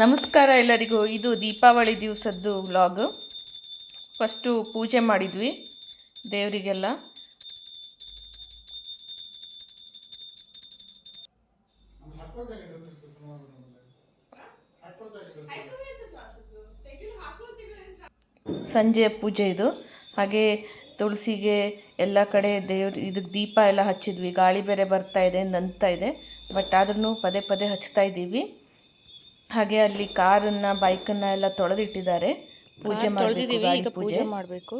ನಮಸ್ಕಾರ ಎಲ್ಲರಿಗೂ. ಇದು ದೀಪಾವಳಿ ದಿವಸದ್ದು ವ್ಲಾಗ್. ಫಸ್ಟು ಪೂಜೆ ಮಾಡಿದ್ವಿ ದೇವರಿಗೆಲ್ಲ. ಸಂಜೆ ಪೂಜೆ ಇದು. ಹಾಗೆ ತುಳಸಿಗೆ ಎಲ್ಲ ಕಡೆ ದೇವ್ರ ಇದಕ್ಕೆ ದೀಪ ಎಲ್ಲ ಹಚ್ಚಿದ್ವಿ. ಗಾಳಿ ಬೇರೆ ಬರ್ತಾ ಇದೆ ನಂತಾ ಇದೆ. ಬಟ್ ಆದ್ರೂ ಪದೇ ಪದೇ ಹಚ್ತಾ ಇದ್ದೀವಿ. ಹಾಗೆ ಅಲ್ಲಿ ಕಾರನ್ನ ಬೈಕನ್ನ ಎಲ್ಲ ತೊಳೆದಿಟ್ಟಿದ್ದಾರೆ. ಪೂಜೆ ಮಾಡಬೇಕು ಪೂಜೆ ಮಾಡಬೇಕು.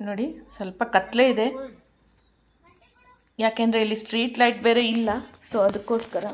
ನೋಡಿ ಸ್ವಲ್ಪ ಕತ್ಲೆ ಇದೆ. ಯಾಕೆಂದ್ರೆ ಇಲ್ಲಿ ಸ್ಟ್ರೀಟ್ ಲೈಟ್ ಬೇರೆ ಇಲ್ಲ ಸೊ ಅದಕ್ಕೋಸ್ಕರ.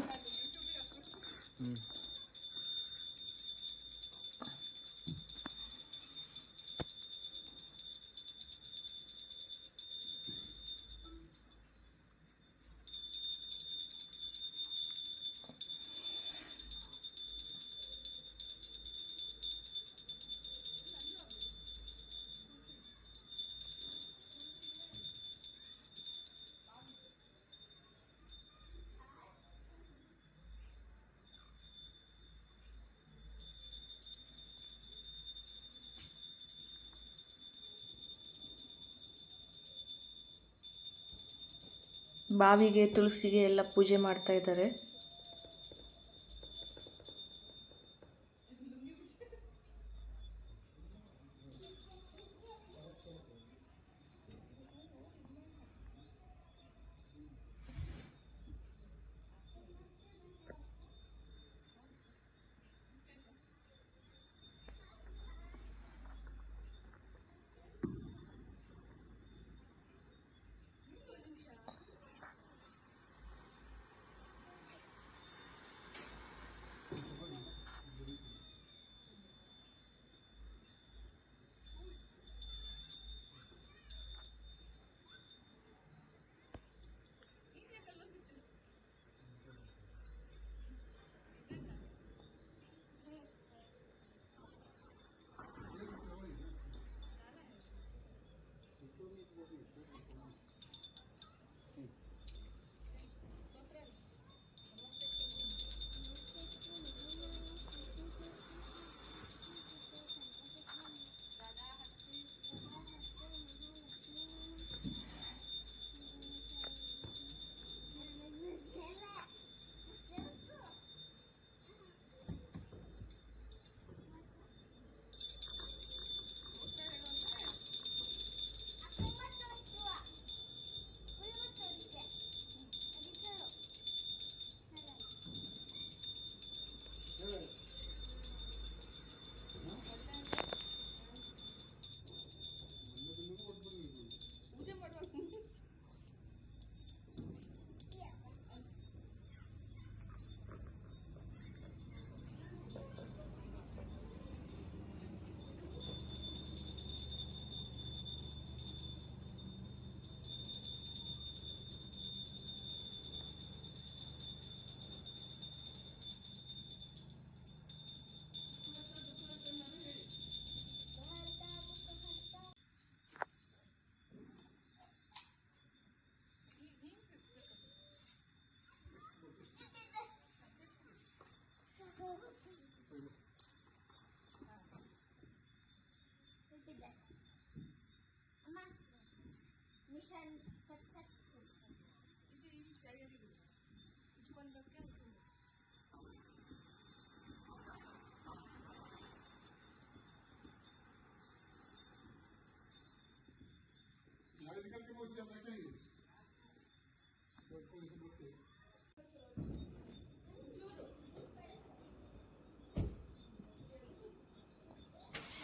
ಬಾವಿಗೆ ತುಳಸಿಗೆ ಎಲ್ಲ ಪೂಜೆ ಮಾಡ್ತಾ ಇದ್ದಾರೆ.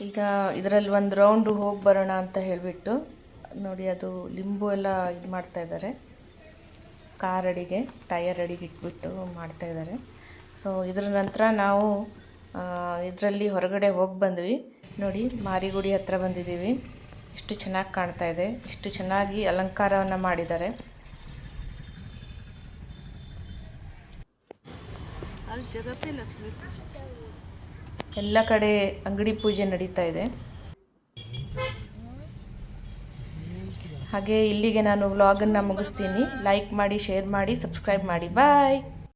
ಈಗ ಇದರಲ್ಲಿ ಒಂದು ರೌಂಡು ಹೋಗಿ ಬರೋಣ ಅಂತ ಹೇಳಿಬಿಟ್ಟು. ನೋಡಿ, ಅದು ಲಿಂಬು ಎಲ್ಲ ಇದು ಮಾಡ್ತಾ ಇದ್ದಾರೆ. ಕಾರ್ ಅಡಿಗೆ, ಟಯರ್ ಅಡಿಗೆ ಇಟ್ಬಿಟ್ಟು ಮಾಡ್ತಾ ಇದ್ದಾರೆ. ಸೊ ಇದರ ನಂತರ ನಾವು ಇದರಲ್ಲಿ ಹೊರಗಡೆ ಹೋಗಿ ಬಂದ್ವಿ. ನೋಡಿ, ಮಾರಿಗುಡಿ ಹತ್ರ ಬಂದಿದ್ದೀವಿ. ಇಷ್ಟು ಚೆನ್ನಾಗಿ ಕಾಣ್ತಾ ಇದೆ. ಇಷ್ಟು ಚೆನ್ನಾಗಿ ಅಲಂಕಾರವನ್ನು ಮಾಡಿದ್ದಾರೆ. ಎಲ್ಲ ಕಡೆ ಅಂಗಡಿ ಪೂಜೆ ನಡೀತಾ ಇದೆ. ಹಾಗೆ ಇಲ್ಲಿಗೆ ನಾನು ವ್ಲಾಗನ್ನು ಮುಗಿಸ್ತೀನಿ. ಲೈಕ್ ಮಾಡಿ ಶೇರ್ ಮಾಡಿ ಸಬ್ಸ್ಕ್ರೈಬ್ ಮಾಡಿ. ಬಾಯ್